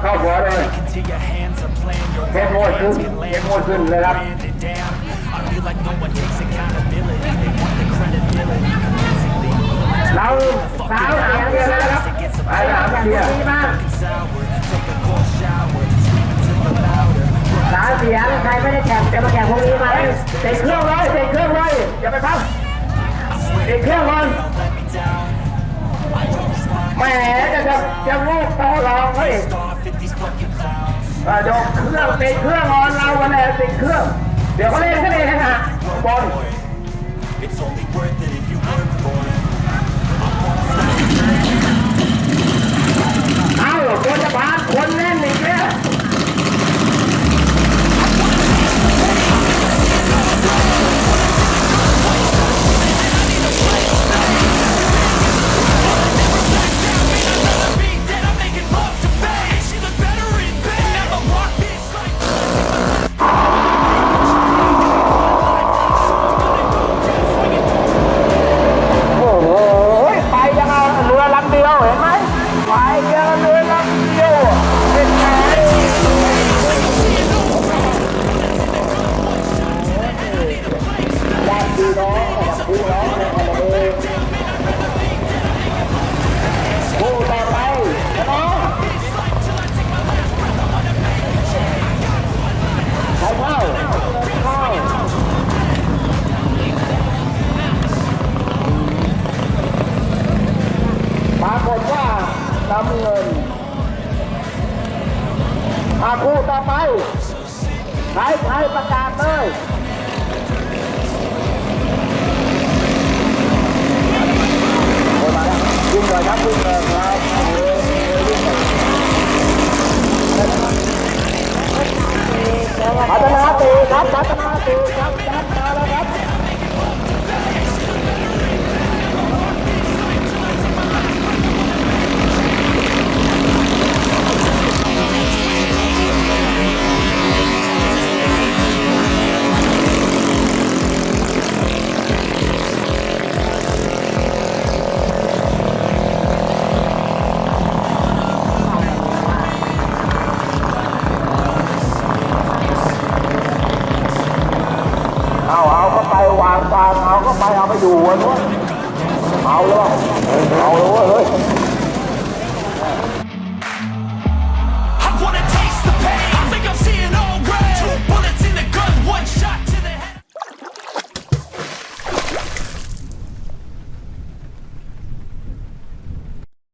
เข้ามาเลยเข้มงวดขึ้นเก็บหมดขึ้นเลยครับ เราสาวหางเดียวแล้วครับไปหางเดียวดีมากสาวเสียงใครไม่ได้แข่งจะมาแข่งพวกนี้ไหมเตะเครื่องเลยเตะเครื่องเลยอย่าไปพักเตะเครื่องก่อนแหมจะจะจะโง่ต่อรองเขา อะยกเครื่องติดเครื่องออนเราวันแรกติดเครื่อง เดี๋ยวเขาเล่นกันเองนะฮะบอล อาคู่ต่อไปใครใครประกาศเลยโอ้มาแล้ววิ่งเลยครับวิ่งเลยครับยิงเลยพัฒนาตีครับพัฒนาตีครับ เอาก็ไปเอาไปอยู่วันนู้นเอาแล้วเอาแล้วเฮ้ย